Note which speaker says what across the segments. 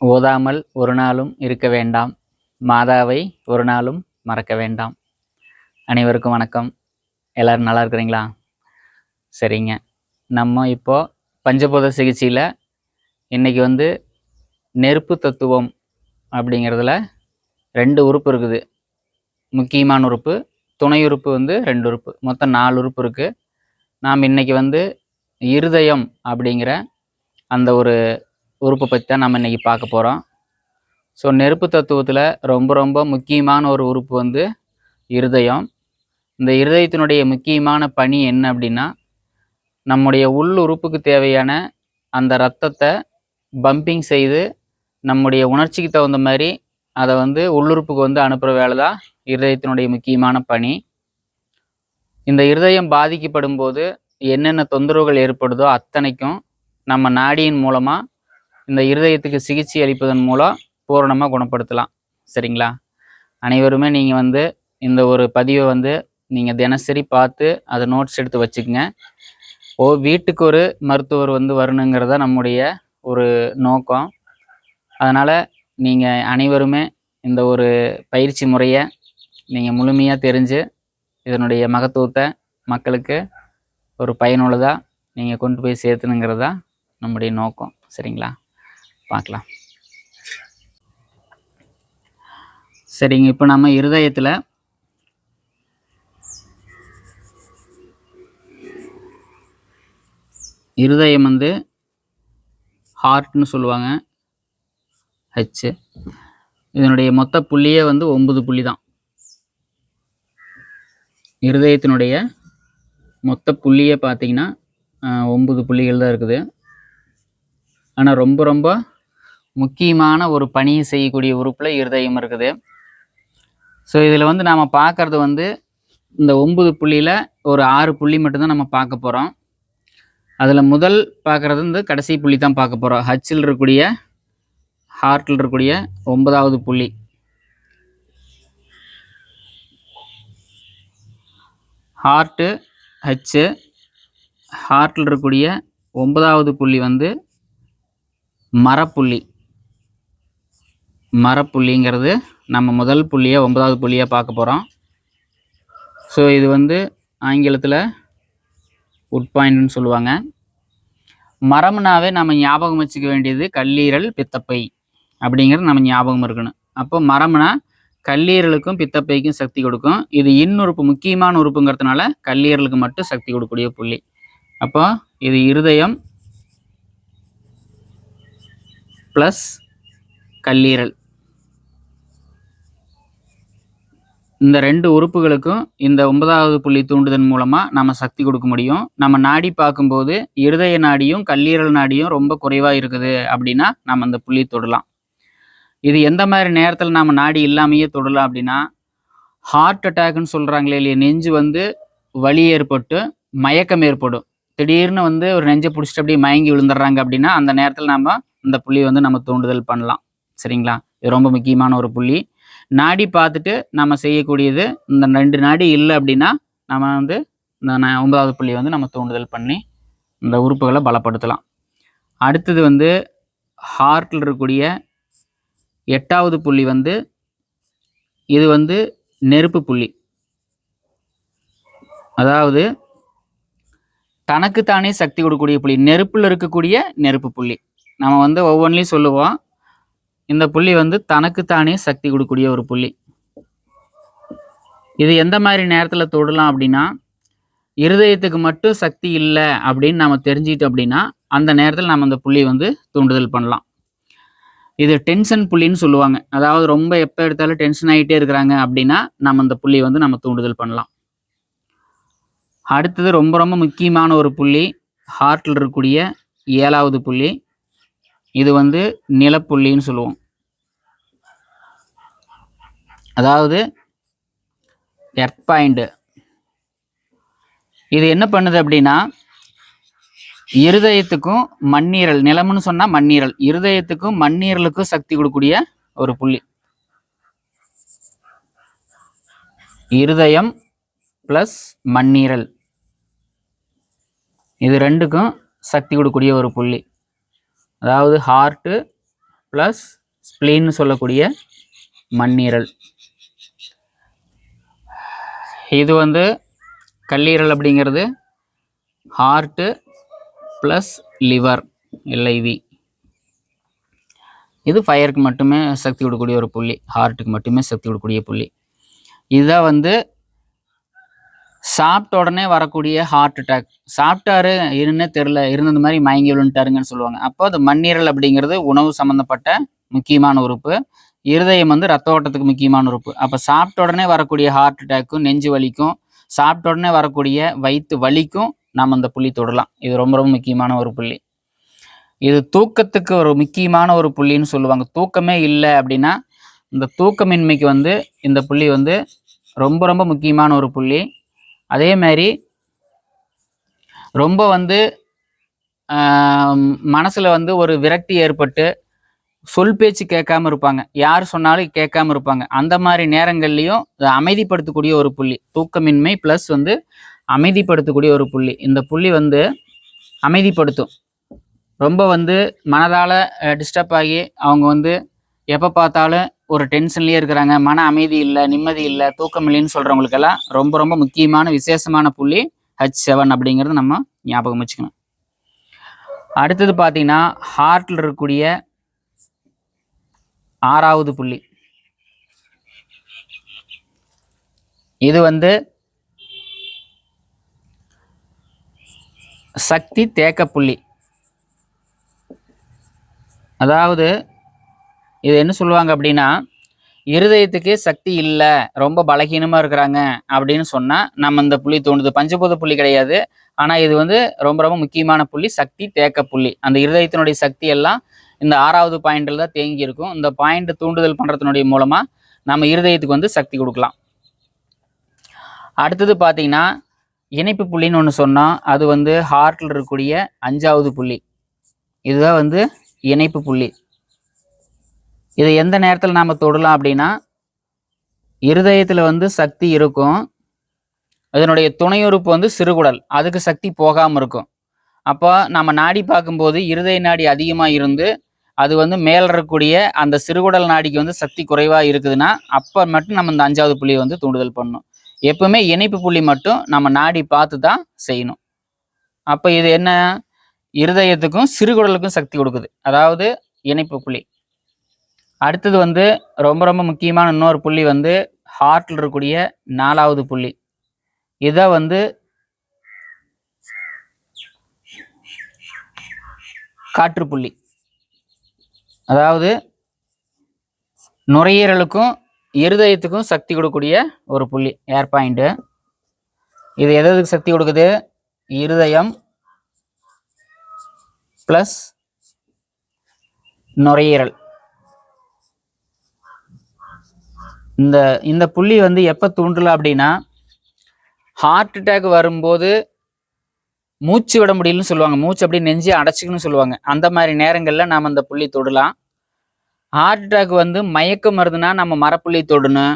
Speaker 1: ஓதாமல் ஒரு நாளும் இருக்க வேண்டாம். மாதாவை ஒரு நாளும் மறக்க வேண்டாம். அனைவருக்கும் வணக்கம். எல்லோரும் நல்லா இருக்கிறீங்களா? சரிங்க. நம்ம இப்போது பஞ்சபூத சிகிச்சையில் இன்றைக்கி வந்து நெருப்பு தத்துவம் அப்படிங்கிறதுல ரெண்டு உறுப்பு இருக்குது. முக்கியமான உறுப்பு துணை உறுப்பு வந்து ரெண்டு உறுப்பு. மொத்தம் நாலு உறுப்பு இருக்குது நாம் இன்றைக்கி வந்து இருதயம் அப்படிங்கிற அந்த ஒரு உறுப்பை பற்றி தான் நம்ம இன்றைக்கி பார்க்க போகிறோம் ஸோ நெருப்பு தத்துவத்தில் ரொம்ப ரொம்ப முக்கியமான ஒரு உறுப்பு வந்து இருதயம். இந்த இருதயத்தினுடைய முக்கியமான பணி என்ன அப்படின்னா நம்முடைய உள் உறுப்புக்கு தேவையான அந்த ரத்தத்தை பம்பிங் செய்து நம்முடைய உணர்ச்சிக்கு தகுந்த மாதிரி அதை வந்து உள்ளுறுப்புக்கு வந்து அனுப்புகிற வேலை தான் இருதயத்தினுடைய முக்கியமான பணி. இந்த இருதயம் பாதிக்கப்படும் போது என்னென்ன தொந்தரவுகள் ஏற்படுதோ அத்தனைக்கும் நம்ம நாடியின் மூலமாக இந்த இருதயத்துக்கு சிகிச்சை அளிப்பதன் மூலம் பூரணமாக குணப்படுத்தலாம். சரிங்களா? அனைவருமே நீங்கள் வந்து இந்த ஒரு பதிவை வந்து நீங்கள் தினசரி பார்த்து அதை நோட்ஸ் எடுத்து வச்சுக்கோங்க. ஓ வீட்டுக்கு ஒரு மருத்துவர் வந்து வரணுங்கிறத நம்முடைய ஒரு நோக்கம். அதனால் நீங்கள் அனைவருமே இந்த ஒரு பயிற்சி முறையை நீங்கள் முழுமையாக தெரிஞ்சு இதனுடைய மகத்துவத்தை மக்களுக்கு ஒரு பயனுள்ளதாக நீங்கள் கொண்டு போய் சேர்த்துனுங்கிறது தான் நம்முடைய நோக்கம். சரிங்களா? பார்க்கலாம். சரிங்க இப்போ நம்ம இருதயத்தில் இருதயம் வந்து ஹார்ட்னு சொல்லுவாங்க. ஹச்சு இதனுடைய மொத்த புள்ளியே வந்து ஒன்பது புள்ளி தான் இருதயத்தினுடைய மொத்த புள்ளியே பார்த்தீங்கன்னா ஒம்பது புள்ளிகள் தான் இருக்குது. ஆனால் ரொம்ப ரொம்ப முக்கியமான ஒரு பணியை செய்யக்கூடிய உறுப்பில் இருதயம் இருக்குது. ஸோ இதில் வந்து நாம் பார்க்குறது வந்து இந்த ஒம்பது புள்ளியில் ஒரு ஆறு புள்ளி மட்டும்தான் நம்ம பார்க்க போகிறோம் அதில் முதல் பார்க்குறது வந்து கடைசி புள்ளி தான் பார்க்க போகிறோம் ஹச்சில் இருக்கக்கூடிய ஹார்ட்டில் இருக்கக்கூடிய ஒன்பதாவது புள்ளி. ஹார்ட்டு ஹச்சு ஹார்ட்டில் இருக்கக்கூடிய ஒன்பதாவது புள்ளி வந்து மரப்புள்ளி. மரப்புள்ளிங்கிறது நம்ம முதல் புள்ளியை ஒன்பதாவது புள்ளியாக பார்க்க போகிறோம் ஸோ இது வந்து ஆங்கிலத்தில் உட் பாயிண்ட்னு சொல்லுவாங்க. மரம்னாவே நம்ம ஞாபகம் வச்சுக்க வேண்டியது கல்லீரல் பித்தப்பை அப்படிங்கிறது நம்ம ஞாபகம் இருக்கணும். அப்போ மரம்னா கல்லீரலுக்கும் பித்தப்பைக்கும் சக்தி கொடுக்கும். இது இன்னொருப்பு முக்கியமான உறுப்புங்கிறதுனால கல்லீரலுக்கு மட்டும் சக்தி கொடுக்கக்கூடிய புள்ளி. அப்போ இது இருதயம் ப்ளஸ் கல்லீரல். இந்த ரெண்டு உறுப்புகளுக்கும் இந்த ஒன்பதாவது புள்ளி தூண்டுதன் மூலமாக நம்ம சக்தி கொடுக்க முடியும். நம்ம நாடி பார்க்கும்போது இருதய நாடியும் கல்லீரல் நாடியும் ரொம்ப குறைவாக இருக்குது அப்படின்னா நம்ம அந்த புள்ளி தொடலாம். இது எந்த மாதிரி நேரத்தில் நம்ம நாடி இல்லாமையே தொடலாம் அப்படின்னா ஹார்ட் அட்டாக்னு சொல்கிறாங்களே இல்லையா நெஞ்சு வந்து வலி ஏற்பட்டு மயக்கம் ஏற்படும். திடீர்னு வந்து ஒரு நெஞ்சை பிடிச்சிட்டு அப்படியே மயங்கி விழுந்துடுறாங்க அப்படின்னா அந்த நேரத்தில் நம்ம இந்த புள்ளி வந்து நம்ம தூண்டுதல் பண்ணலாம். சரிங்களா? இது ரொம்ப முக்கியமான ஒரு புள்ளி. நாடி பார்த்துட்டு நம்ம செய்யக்கூடியது இந்த ரெண்டு நாடி இல்லை அப்படின்னா நம்ம வந்து இந்த ஒன்பதாவது புள்ளி வந்து நம்ம தூண்டுதல் பண்ணி இந்த உறுப்புகளை பலப்படுத்தலாம். அடுத்தது வந்து ஹார்ட்டில் இருக்கக்கூடிய எட்டாவது புள்ளி வந்து இது வந்து நெருப்பு புள்ளி. அதாவது தனக்குத்தானே சக்தி கொடுக்கக்கூடிய புள்ளி நெருப்பில் இருக்கக்கூடிய நெருப்பு புள்ளி. நம்ம வந்து ஒவ்வொன்றிலையும் சொல்லுவோம் இந்த புள்ளி வந்து தனக்குத்தானே சக்தி கொடுக்கக்கூடிய ஒரு புள்ளி. இது எந்த மாதிரி நேரத்தில் தொடலாம் அப்படின்னா இருதயத்துக்கு மட்டும் சக்தி இல்லை அப்படின்னு நம்ம தெரிஞ்சுக்கிட்டோம் அப்படின்னா அந்த நேரத்தில் நம்ம அந்த புள்ளி வந்து தூண்டுதல் பண்ணலாம். இது டென்ஷன் புள்ளின்னு சொல்லுவாங்க. அதாவது ரொம்ப எப்போ எடுத்தாலும் டென்ஷன் ஆகிட்டே இருக்கிறாங்க அப்படின்னா நம்ம அந்த புள்ளி வந்து நம்ம தூண்டுதல் பண்ணலாம். அடுத்தது ரொம்ப ரொம்ப முக்கியமான ஒரு புள்ளி ஹார்ட்டில் இருக்கக்கூடிய ஏழாவது புள்ளி. இது வந்து நிலப்புள்ளின்னு சொல்லுவோம். அதாவது எர்த் பாயிண்ட் இது என்ன பண்ணுது அப்படின்னா இருதயத்துக்கும் மண்ணீரல் நிலம்னு சொன்னால் மண்ணீரல். இருதயத்துக்கும் மண்ணீரலுக்கும் சக்தி கொடுக்கக்கூடிய ஒரு புள்ளி. இருதயம் ப்ளஸ் மண்ணீரல். இது ரெண்டுக்கும் சக்தி கொடுக்கக்கூடிய ஒரு புள்ளி. அதாவது ஹார்ட்டு ப்ளஸ் ஸ்ப்ளீன்னு சொல்லக்கூடிய மண்ணீரல். இது வந்து கல்லீரல் அப்படிங்கிறது ஹார்ட்டு ப்ளஸ் லிவர் எல்ஐவி இது ஃபயருக்கு மட்டுமே சக்தி கொடுக்கக்கூடிய ஒரு புள்ளி ஹார்ட்டுக்கு மட்டுமே சக்தி கொடுக்கக்கூடிய புள்ளி. இதுதான் வந்து சாப்பிட்ட உடனே வரக்கூடிய ஹார்ட் அட்டாக் சாப்பிட்டாரு இருன்னே தெரில இருந்தது மாதிரி மயங்கி விழுந்துட்டாருங்கன்னு சொல்லுவாங்க. அப்போ அது மண்ணீரல் அப்படிங்கிறது உணவு சம்மந்தப்பட்ட முக்கியமான உறுப்பு. இருதயம் வந்து ரத்த ஓட்டத்துக்கு முக்கியமான உறுப்பு. அப்போ சாப்பிட்ட உடனே வரக்கூடிய ஹார்ட் அட்டாக்கும் நெஞ்சு வலிக்கும். சாப்பிட்ட உடனே வரக்கூடிய வயிற்று வலிக்கும். நாம் அந்த புள்ளி தொடலாம். இது ரொம்ப ரொம்ப முக்கியமான ஒரு புள்ளி. இது தூக்கத்துக்கு ஒரு முக்கியமான ஒரு புள்ளின்னு சொல்லுவாங்க. தூக்கமே இல்லை அப்படின்னா இந்த தூக்கமின்மைக்கு வந்து இந்த புள்ளி வந்து ரொம்ப ரொம்ப முக்கியமான ஒரு புள்ளி. அதே மாதிரி ரொம்ப வந்து மனசில் வந்து ஒரு விரக்தி ஏற்பட்டு சொல் பேச்சு கேட்காம இருப்பாங்க. யார் சொன்னாலும் கேட்காம இருப்பாங்க. அந்த மாதிரி நேரங்கள்லையும் அமைதிப்படுத்தக்கூடிய ஒரு புள்ளி. தூக்கமின்மை ப்ளஸ் வந்து அமைதிப்படுத்தக்கூடிய ஒரு புள்ளி. இந்த புள்ளி வந்து அமைதிப்படுத்தும். ரொம்ப வந்து மனதால் டிஸ்டர்ப் ஆகி அவங்க வந்து எப்போ பார்த்தாலும் ஒரு டென்ஷன்லேயே இருக்கிறாங்க. மன அமைதி இல்லை நிம்மதி இல்லை தூக்கம் இல்லைன்னு சொல்கிறவங்களுக்கெல்லாம் ரொம்ப ரொம்ப முக்கியமான விசேஷமான புள்ளி ஹச் செவன் அப்படிங்கிறது நம்ம ஞாபகம் வச்சுக்கணும். அடுத்தது பார்த்தீங்கன்னா ஹார்ட்டில் இருக்கக்கூடிய ஆறாவது புள்ளி. இது வந்து சக்தி தேக்க புள்ளி. அதாவது இது என்ன சொல்லுவாங்க அப்படின்னா இருதயத்துக்கு சக்தி இல்லை ரொம்ப பலகீனமாக இருக்கிறாங்க அப்படின்னு சொன்னால் நம்ம இந்த புள்ளி தோணுது. பஞ்சபூத புள்ளி கிடையாது. ஆனால் இது வந்து ரொம்ப ரொம்ப முக்கியமான புள்ளி சக்தி தேக்க புள்ளி. அந்த இருதயத்தினுடைய சக்தி எல்லாம் இந்த ஆறாவது பாயிண்டில் தான் தேங்கி இருக்கும். இந்த பாயிண்ட் தூண்டுதல் பண்ணுறதுனுடைய மூலமாக நம்ம இருதயத்துக்கு வந்து சக்தி கொடுக்கலாம். அடுத்தது பார்த்தீங்கன்னா இணைப்பு புள்ளின்னு ஒன்று சொன்னால் அது வந்து ஹார்ட்டில் இருக்கக்கூடிய அஞ்சாவது புள்ளி. இதுதான் வந்து இணைப்பு புள்ளி. இதை எந்த நேரத்தில் நாம் தொடலாம் அப்படின்னா இருதயத்தில் வந்து சக்தி இருக்கும். அதனுடைய துணையுறுப்பு வந்து சிறுகுடல். அதுக்கு சக்தி போகாமல் இருக்கும். அப்போ நம்ம நாடி பார்க்கும்போது இருதய நாடி அதிகமாக இருந்து அது வந்து மேல இருக்கக்கூடிய அந்த சிறுகுடல் நாடிக்கு வந்து சக்தி குறைவாக இருக்குதுன்னா அப்போ மட்டும் நம்ம இந்த அஞ்சாவது புள்ளியை வந்து தூண்டுதல் பண்ணணும். எப்பவுமே இணைப்பு புள்ளி மட்டும் நம்ம நாடி பார்த்து தான் செய்யணும். அப்போ இது என்ன? இருதயத்துக்கும் சிறுகுடலுக்கும் சக்தி கொடுக்குது. அதாவது இணைப்பு புள்ளி. அடுத்தது வந்து ரொம்ப ரொம்ப முக்கியமான இன்னொரு புள்ளி வந்து ஹார்ட்டில் இருக்கக்கூடிய நாலாவது புள்ளி. இதை வந்து காற்று புள்ளி அதாவது நுரையீரலுக்கும் இருதயத்துக்கும் சக்தி கொடுக்கக்கூடிய ஒரு புள்ளி ஏர் பாயிண்ட்டு இது எதுக்கு சக்தி கொடுக்குது? இருதயம் ப்ளஸ் நுரையீரல். இந்த இந்த புள்ளி வந்து எப்போ தூண்டலாம் அப்படின்னா ஹார்ட் அட்டாக் வரும்போது மூச்சு விட முடியலன்னு சொல்லுவாங்க. மூச்சு அப்படியே நெஞ்சு அடைச்சிக்கணும்னு சொல்லுவாங்க. அந்த மாதிரி நேரங்களில் நாம் அந்த புள்ளி தொடலாம். ஹார்ட் அட்டாக் வந்து மயக்கம் மருந்துனா நம்ம மரப்புள்ளி தொடணும்.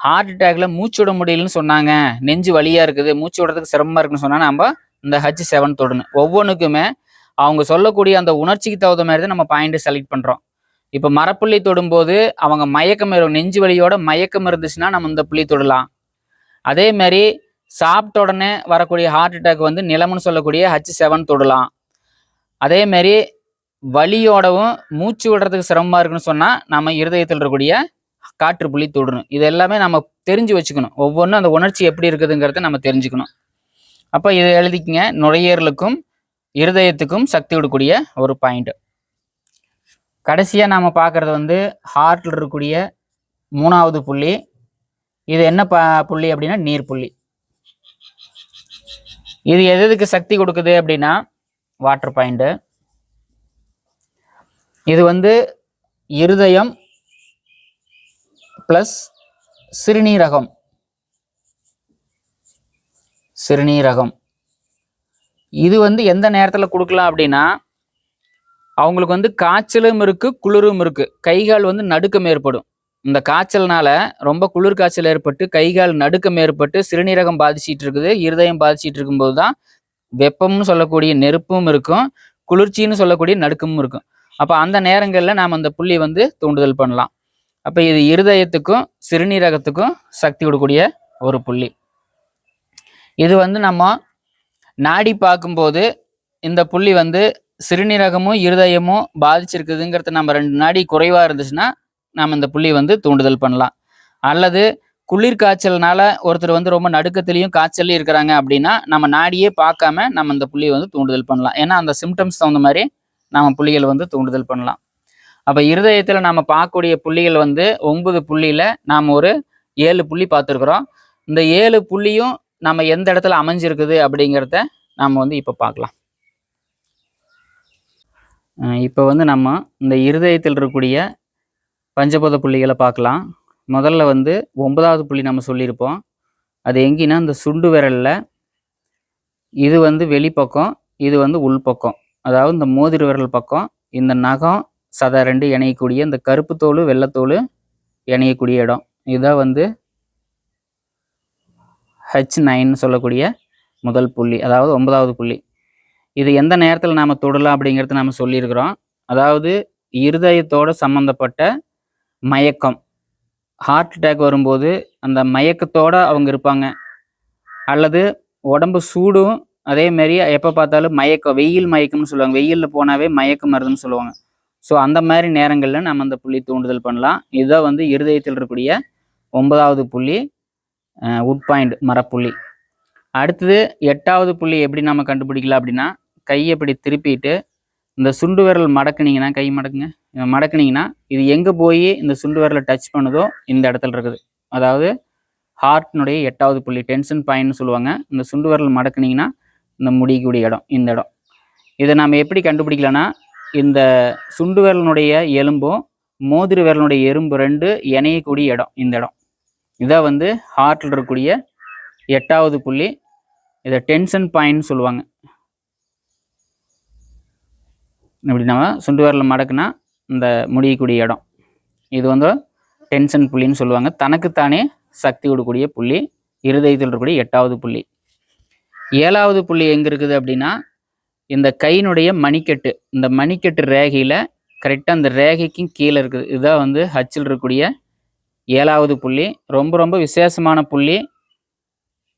Speaker 1: ஹார்ட் அட்டாக்ல மூச்சு விட முடியலன்னு சொன்னாங்க. நெஞ்சு வழியா இருக்குது. மூச்சு விடுறதுக்கு சிரமமா இருக்குன்னு சொன்னால் நம்ம இந்த ஹச் செவன் தொடணும். ஒவ்வொன்றுக்குமே அவங்க சொல்லக்கூடிய அந்த உணர்ச்சிக்கு தகுந்த மாதிரி தான் நம்ம பாயிண்ட் செலக்ட் பண்ணுறோம் இப்போ மரப்புள்ளி தொடும்போது அவங்க மயக்கம் நெஞ்சு வழியோட மயக்கம் இருந்துச்சுன்னா நம்ம இந்த புள்ளி தொடலாம். அதே மாதிரி சாப்பிட்ட உடனே வரக்கூடிய ஹார்ட் அட்டாக் வந்து நிலம்னு சொல்லக்கூடிய ஹச் செவன் தொடலாம். அதே மாதிரி வலியோடவும் மூச்சு விடுறதுக்கு சிரமமாக இருக்குன்னு சொன்னால் நம்ம இருதயத்தில் இருக்கக்கூடிய காற்று புள்ளி தொடணும். இது எல்லாமே நம்ம தெரிஞ்சு வச்சுக்கணும். ஒவ்வொன்றும் அந்த உணர்ச்சி எப்படி இருக்குதுங்கிறத நம்ம தெரிஞ்சுக்கணும். அப்போ இதை எழுதிக்கங்க. நுழையர்களுக்கும் இருதயத்துக்கும் சக்தி விடக்கூடிய ஒரு பாயிண்ட் கடைசியாக நாம் பார்க்குறது வந்து ஹார்ட்டில் இருக்கக்கூடிய மூணாவது புள்ளி. இது என்ன ப புள்ளி அப்படின்னா நீர் புள்ளி இது எது எதுக்கு சக்தி கொடுக்குது அப்படின்னா வாட்டர் பாயிண்ட்டு இது வந்து இருதயம் ப்ளஸ் சிறுநீரகம். சிறுநீரகம். இது வந்து எந்த நேரத்தில் கொடுக்கலாம் அப்படின்னா அவங்களுக்கு வந்து காய்ச்சலும் இருக்குது குளிரும் இருக்குது கைகால் வந்து நடுக்கம் ஏற்படும். இந்த காய்ச்சல்னால ரொம்ப குளிர் காய்ச்சல் ஏற்பட்டு கைகால் நடுக்கம் ஏற்பட்டு சிறுநீரகம் பாதிச்சிட்டு இருக்குது இருதயம் பாதிச்சிட்டு இருக்கும்போது தான் வெப்பம்னு சொல்லக்கூடிய நெருப்பும் இருக்கும் குளிர்ச்சின்னு சொல்லக்கூடிய நடுக்கமும் இருக்கும். அப்போ அந்த நேரங்களில் நாம் அந்த புள்ளி வந்து தூண்டுதல் பண்ணலாம். அப்போ இது இருதயத்துக்கும் சிறுநீரகத்துக்கும் சக்தி கொடுக்கக்கூடிய ஒரு புள்ளி. இது வந்து நம்ம நாடி பார்க்கும்போது இந்த புள்ளி வந்து சிறுநீரகமும் இருதயமும் பாதிச்சிருக்குதுங்கிறத நம்ம ரெண்டு நாடி குறைவாக இருந்துச்சுன்னா நாம் இந்த புள்ளி வந்து தூண்டுதல் பண்ணலாம். அல்லது குளிர் காய்ச்சல்னால ஒருத்தர் வந்து ரொம்ப நடுக்கத்திலையும் காய்ச்சல்லையும் இருக்கிறாங்க அப்படின்னா நம்ம நாடியே பார்க்காம நம்ம இந்த புள்ளியை வந்து தூண்டுதல் பண்ணலாம். ஏன்னா அந்த சிம்டம்ஸ் தகுந்த மாதிரி நம்ம புள்ளிகள் வந்து தூண்டுதல் பண்ணலாம். அப்போ இருதயத்தில் நம்ம பார்க்கக்கூடிய புள்ளிகள் வந்து ஒன்பது புள்ளியில் நாம் ஒரு ஏழு புள்ளி பார்த்துருக்குறோம். இந்த ஏழு புள்ளியும் நம்ம எந்த இடத்துல அமைஞ்சிருக்குது அப்படிங்கிறத நாம் வந்து இப்போ பார்க்கலாம். இப்போ வந்து நம்ம இந்த இருதயத்தில் இருக்கக்கூடிய பஞ்சபத புள்ளிகளை பார்க்கலாம். முதல்ல வந்து ஒன்பதாவது புள்ளி நம்ம சொல்லியிருப்போம். அது எங்கேன்னா இந்த சுண்டு விரலில். இது வந்து வெளிப்பக்கம் இது வந்து உள்பக்கம். அதாவது இந்த மோதிர விரல் பக்கம் இந்த நகம் சத ரெண்டு இணையக்கூடிய இந்த கருப்பு தோல் வெள்ளத்தோல் இணையக்கூடிய இடம். இதுதான் வந்து ஹெச் நைன் சொல்லக்கூடிய முதல் புள்ளி அதாவது ஒன்பதாவது புள்ளி. இது எந்த நேரத்தில் நாம் தொடலாம் அப்படிங்கிறத நாம் சொல்லியிருக்கிறோம். அதாவது இருதயத்தோடு சம்மந்தப்பட்ட மயக்கம். ஹார்ட் அட்டாக் வரும்போது அந்த மயக்கத்தோடு அவங்க இருப்பாங்க. அல்லது உடம்பு சூடும் அதே எப்போ பார்த்தாலும் மயக்கம் வெயில் மயக்கம்னு சொல்லுவாங்க. வெயிலில் போனாவே மயக்கம் வருதுன்னு சொல்லுவாங்க. ஸோ அந்த மாதிரி நேரங்களில் நம்ம அந்த புள்ளி தூண்டுதல் பண்ணலாம். இதுதான் வந்து இருதயத்தில் இருக்கக்கூடிய ஒன்பதாவது புள்ளி உட் பாயிண்ட் மரப்புள்ளி. அடுத்தது எட்டாவது புள்ளி எப்படி நம்ம கண்டுபிடிக்கலாம் அப்படின்னா கையை இப்படி திருப்பிட்டு இந்த சுண்டு விரல் மடக்குனீங்கன்னா கை மடக்குங்க. மடக்குனீங்கன்னா இது எங்கே போய் இந்த சுண்டு விரலை டச் பண்ணுதோ இந்த இடத்துல இருக்குது. அதாவது ஹார்ட்னுடைய எட்டாவது புள்ளி டென்ஷன் பாயிண்ட்னு சொல்லுவாங்க. இந்த சுண்டு விரல் மடக்குனீங்கன்னா இந்த முடிக்கூடிய இடம் இந்த இடம். இதை நாம் எப்படி கண்டுபிடிக்கலாம்னா இந்த சுண்டு விரலினுடைய எலும்பும் மோதிர விரலினுடைய எறும்பு ரெண்டு இணையக்கூடிய இடம் இந்த இடம். இதான் வந்து ஹார்ட்டில் இருக்கக்கூடிய எட்டாவது புள்ளி இதை டென்ஷன் பாயிண்ட்னு சொல்லுவாங்க. இப்படி நம்ம சுண்டு விரலில் மடக்குனா இந்த முடியக்கூடிய இடம். இது வந்து டென்ஷன் புள்ளின்னு சொல்லுவாங்க. தனக்குத்தானே சக்தி கொடுக்கக்கூடிய புள்ளி இருதயத்தில் இருக்கக்கூடிய எட்டாவது புள்ளி. ஏழாவது புள்ளி எங்கே இருக்குது அப்படின்னா இந்த கையினுடைய மணிக்கட்டு இந்த மணிக்கட்டு ரேகையில் கரெக்டாக அந்த ரேகைக்கும் கீழே இருக்குது. இதுதான் வந்து ஹச்சில் இருக்கக்கூடிய ஏழாவது புள்ளி. ரொம்ப ரொம்ப விசேஷமான புள்ளி.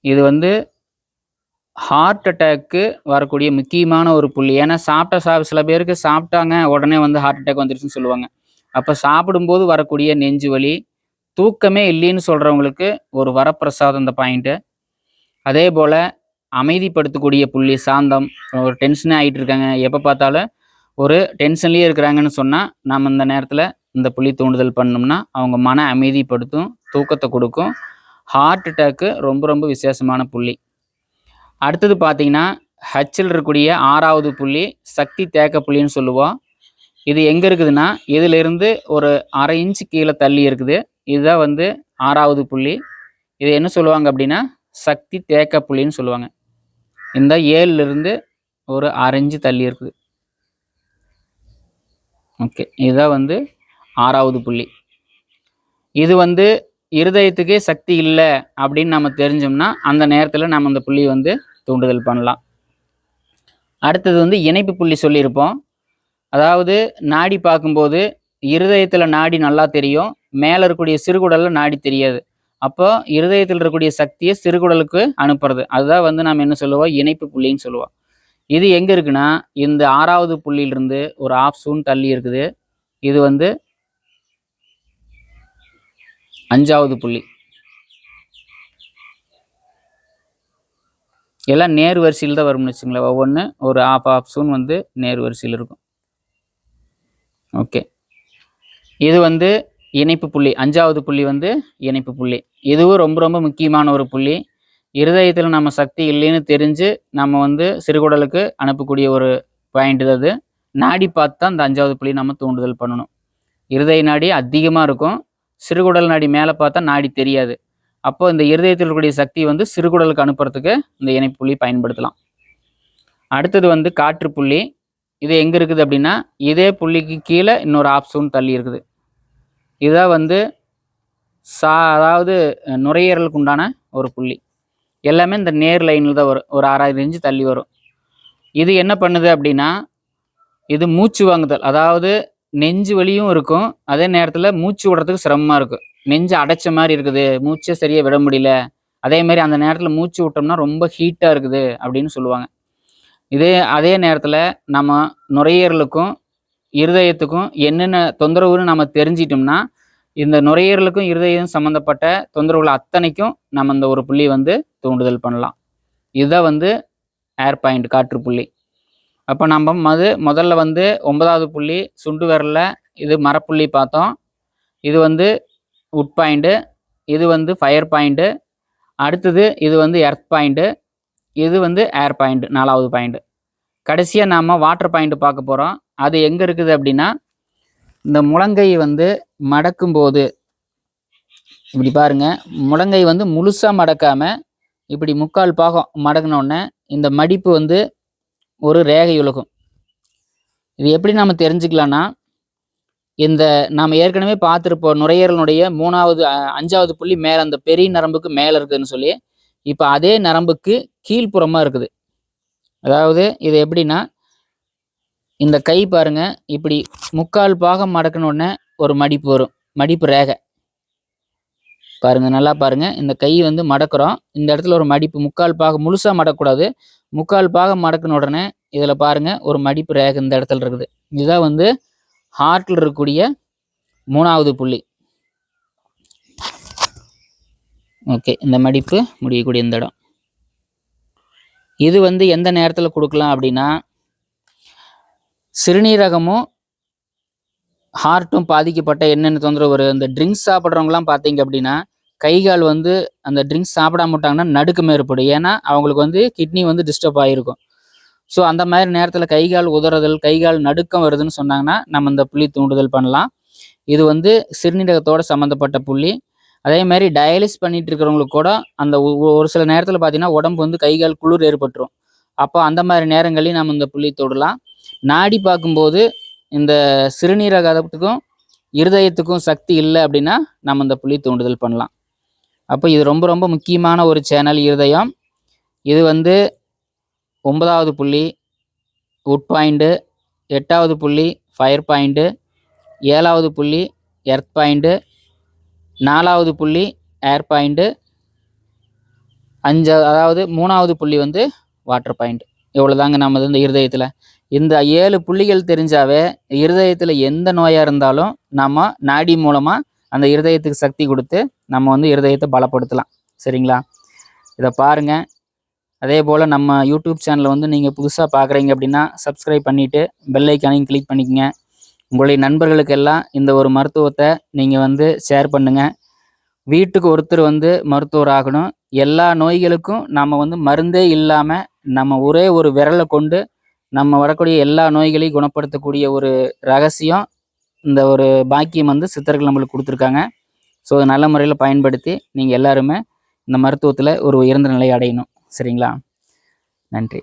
Speaker 1: இது வந்து ஹார்ட் அட்டாக்கு வரக்கூடிய முக்கியமான ஒரு புள்ளி. ஏன்னா சாப்பிட்ட சா சில பேருக்கு சாப்பிட்டாங்க உடனே வந்து ஹார்ட் அட்டாக் வந்துருச்சுன்னு சொல்லுவாங்க. அப்போ சாப்பிடும்போது வரக்கூடிய நெஞ்சு வலி தூக்கமே இல்லைன்னு சொல்கிறவங்களுக்கு ஒரு வரப்பிரசாதம் இந்த பாயிண்ட்டு அதே போல் அமைதிப்படுத்தக்கூடிய புள்ளி சாந்தம் ஒரு டென்ஷனே ஆகிட்டு இருக்காங்க. எப்போ பார்த்தாலும் ஒரு டென்ஷன்லேயே இருக்கிறாங்கன்னு சொன்னால் நம்ம இந்த நேரத்தில் இந்த புள்ளி தூண்டுதல் பண்ணோம்னா அவங்க மன அமைதிப்படுத்தும் தூக்கத்தை கொடுக்கும். ஹார்ட் அட்டாக்கு ரொம்ப ரொம்ப விசேஷமான புள்ளி. அடுத்தது பார்த்தீங்கன்னா ஹச்சில் இருக்கக்கூடிய ஆறாவது புள்ளி சக்தி தேக்க புள்ளின்னு சொல்லுவோம். இது எங்கே இருக்குதுன்னா இதிலிருந்து ஒரு அரை இன்ச்சு கீழே தள்ளி இருக்குது. இதுதான் வந்து ஆறாவது புள்ளி. இது என்ன சொல்லுவாங்க அப்படின்னா சக்தி தேக்க புள்ளின்னு சொல்லுவாங்க. இந்த ஏழுலேருந்து ஒரு அரைஞ்சு தள்ளி இருக்குது. ஓகே இதுதான் வந்து ஆறாவது புள்ளி. இது வந்து இருதயத்துக்கே சக்தி இல்லை அப்படின்னு நம்ம தெரிஞ்சோம்னா அந்த நேரத்தில் நம்ம அந்த புள்ளியை வந்து தூண்டுதல் பண்ணலாம். அடுத்தது வந்து இணைப்பு புள்ளி சொல்லியிருப்போம். அதாவது நாடி பார்க்கும்போது இருதயத்தில் நாடி நல்லா தெரியும் மேலே இருக்கக்கூடிய சிறுகுடலில் நாடி தெரியாது. அப்போ இருதயத்தில் இருக்கக்கூடிய சக்தியை சிறுகுடலுக்கு அனுப்புறது. அதுதான் வந்து நம்ம என்ன சொல்லுவோம்? இணைப்பு புள்ளின்னு சொல்லுவோம். இது எங்கே இருக்குன்னா இந்த ஆறாவது புள்ளியிலிருந்து ஒரு ஆஃப் சூன் தள்ளி இருக்குது. இது வந்து அஞ்சாவது புள்ளி. எல்லாம் நேர் வரிசையில் தான் வரும்னு வச்சுங்களேன் ஒவ்வொன்று ஒரு ஆஃப் ஆஃப் சூன் வந்து நேர் வரிசையில் இருக்கும். ஓகே இது வந்து இணைப்பு புள்ளி. அஞ்சாவது புள்ளி வந்து இணைப்பு புள்ளி. இதுவும் ரொம்ப ரொம்ப முக்கியமான ஒரு புள்ளி. இருதயத்தில் நம்ம சக்தி இல்லைன்னு தெரிஞ்சு நம்ம வந்து சிறுகுடலுக்கு அனுப்பக்கூடிய ஒரு பாயிண்ட் அது நாடி பார்த்து தான் இந்த அஞ்சாவது புள்ளி நம்ம தூண்டுதல் பண்ணணும். இருதய நாடி அதிகமாக இருக்கும். சிறுகுடல் நாடி மேலே பார்த்தா நாடி தெரியாது. அப்போ இந்த இருதயத்தில் இருக்கக்கூடிய சக்தி வந்து சிறுகுடலுக்கு அனுப்புறதுக்கு இந்த இணைப்பு புள்ளி பயன்படுத்தலாம். அடுத்தது வந்து காற்று புள்ளி. இது எங்கே இருக்குது அப்படின்னா இதே புள்ளிக்கு கீழே இன்னொரு ஆப்ஷன் தள்ளி இருக்குது. இதுதான் வந்து சா அதாவது நுரையீரலுக்கு உண்டான ஒரு புள்ளி. எல்லாமே இந்த நேர் லைனில் தான் வரும். ஒரு ஆறாயிரம் இன்ச்சு தள்ளி வரும். இது என்ன பண்ணுது அப்படின்னா இது மூச்சு வாங்குதல். அதாவது நெஞ்சு வலியும் இருக்கும். அதே நேரத்தில் மூச்சு விடுறதுக்கு சிரமமாக இருக்கும். நெஞ்சு அடைச்ச மாதிரி இருக்குது. மூச்சை சரியாக விட முடியல. அதே மாதிரி அந்த நேரத்தில் மூச்சு விட்டோம்னா ரொம்ப ஹீட்டாக இருக்குது அப்படின்னு சொல்லுவாங்க. இதே அதே நேரத்தில் நம்ம நுரையீரலுக்கும் இருதயத்துக்கும் என்னென்ன தொந்தரவுன்னு நம்ம தெரிஞ்சிட்டோம்னா இந்த நுரையீரலுக்கும் இருதயம் சம்மந்தப்பட்ட தொந்தரவுகள் அத்தனைக்கும் நம்ம இந்த ஒரு புள்ளி வந்து தூண்டுதல் பண்ணலாம். இதுதான் வந்து ஏர் பாயிண்ட் காற்று புள்ளி. அப்போ நம்ம மது முதல்ல வந்து ஒன்பதாவது புள்ளி சுண்டு விரலில் இது மரப்புள்ளி பார்த்தோம். இது வந்து உட் பாயிண்ட்டு இது வந்து ஃபயர் பாயிண்ட்டு அடுத்தது இது வந்து எர்த் பாயிண்ட்டு இது வந்து ஏர் பாயிண்ட் நாலாவது பாயிண்ட் கடைசியாக நாம் வாட்டர் பாயிண்ட் பார்க்க போகிறோம் அது எங்கே இருக்குது அப்படின்னா இந்த முழங்கை வந்து மடக்கும்போது இப்படி பாருங்க முழங்கை வந்து முழுசாக மடக்காமல் இப்படி முக்கால் பாகம் மடங்கினோடனே இந்த மடிப்பு வந்து ஒரு ரேகை உலகம். இது எப்படி நாம் தெரிஞ்சுக்கலாம்னா இந்த நாம் ஏற்கனவே பார்த்துருப்போம் நுரையீரலுடைய மூணாவது அஞ்சாவது புள்ளி மேலே அந்த பெரிய நரம்புக்கு மேலே இருக்குதுன்னு சொல்லி இப்போ அதே நரம்புக்கு கீழ்ப்புறமாக இருக்குது. அதாவது இது எப்படின்னா இந்த கை பாருங்க இப்படி முக்கால் பாகம் மடக்குன உடனே ஒரு மடிப்பு வரும் மடிப்பு ரேகை. பாருங்க நல்லா பாருங்க. இந்த கை வந்து மடக்குறோம். இந்த இடத்துல ஒரு மடிப்பு முக்கால் பாகம் முழுசா மடக்கூடாது முக்கால் பாகம் மடக்குன உடனே இதில் பாருங்க ஒரு மடிப்பு ரேகை இந்த இடத்துல இருக்குது. இதுதான் வந்து ஹார்ட்ல இருக்கக்கூடிய மூணாவது புள்ளி. ஓகே இந்த மடிப்பு முடியக்கூடிய இந்த இடம். இது வந்து எந்த நேரத்தில் கொடுக்கலாம் அப்படின்னா சிறுநீரகமும் ஹார்ட்டும் பாதிக்கப்பட்ட என்னென்ன தொந்தரவு வரும் இந்த ட்ரிங்க்ஸ் சாப்பிட்றவங்கலாம் பார்த்தீங்க அப்படின்னா கை கால் வந்து அந்த ட்ரிங்க்ஸ் சாப்பிடாம விட்டாங்கன்னா நடுக்கம் ஏற்படும் ஏன்னா அவங்களுக்கு வந்து கிட்னி வந்து டிஸ்டர்ப் ஆகிருக்கும் ஸோ அந்த மாதிரி நேரத்தில் கை கால் உதறுதல் கை கால் நடுக்கம் வருதுன்னு சொன்னாங்கன்னா நம்ம இந்த புள்ளி தூண்டுதல் பண்ணலாம். இது வந்து சிறுநீரகத்தோட சம்மந்தப்பட்ட புள்ளி. அதே மாதிரி டயாலிஸ் பண்ணிட்டு இருக்கிறவங்களுக்கு கூட அந்த ஒ- ஒரு சில நேரத்தில் பார்த்தீங்கன்னா உடம்பு வந்து கை கால் குளிர் ஏற்பட்டுரும். அப்போ அந்த மாதிரி நேரங்களையும் நம்ம இந்த புள்ளி தொடலாம். நாடி பார்க்கும்போது இந்த சிறுநீரகத்துக்கும் இருதயத்துக்கும் சக்தி இல்லை அப்படின்னா நம்ம இந்த புள்ளி தூண்டுதல் பண்ணலாம். அப்போ இது ரொம்ப ரொம்ப முக்கியமான ஒரு சேனல் இருதயம். இது வந்து ஒன்பதாவது புள்ளி உட் பாயிண்ட்டு எட்டாவது புள்ளி ஃபயர் பாயிண்ட்டு ஏழாவது புள்ளி எர்த் பாயிண்ட்டு நாலாவது புள்ளி ஏர் பாயிண்ட்டு அஞ்சாவது அதாவது மூணாவது புள்ளி வந்து வாட்டர் பாயிண்ட். இவ்வளோதாங்க நமது இந்த இருதயத்தில். இந்த ஏழு புள்ளிகள் தெரிஞ்சாவே இருதயத்தில் எந்த நோயாக இருந்தாலும் நம்ம நாடி மூலமாக அந்த இருதயத்துக்கு சக்தி கொடுத்து நம்ம வந்து இருதயத்தை பலப்படுத்தலாம். சரிங்களா? இதை பாருங்கள் அதே போல் நம்ம யூடியூப் சேனலை வந்து நீங்கள் புதுசாக பார்க்குறீங்க அப்படின்னா சப்ஸ்கிரைப் பண்ணிவிட்டு பெல் ஐக்கானையும் கிளிக் பண்ணிக்கங்க. உங்களுடைய நண்பர்களுக்கெல்லாம் இந்த ஒரு மருத்துவத்தை நீங்கள் வந்து ஷேர் பண்ணுங்கள் வீட்டுக்கு ஒருத்தர் வந்து மருத்துவர் ஆகணும். எல்லா நோய்களுக்கும் நாம் வந்து மருந்தே இல்லாமல் நம்ம ஒரே ஒரு விரலை கொண்டு நம்ம வரக்கூடிய எல்லா நோய்களையும் குணப்படுத்தக்கூடிய ஒரு ரகசியம் இந்த ஒரு பாக்கியம் வந்து சித்தர்கள் நம்மளுக்கு கொடுத்துருக்காங்க. ஸோ அதை நல்ல முறையில் பயன்படுத்தி நீங்கள் எல்லாருமே இந்த மருத்துவத்தில் ஒரு உயர்ந்த நிலையை அடையணும். சரிங்களா? நன்றி.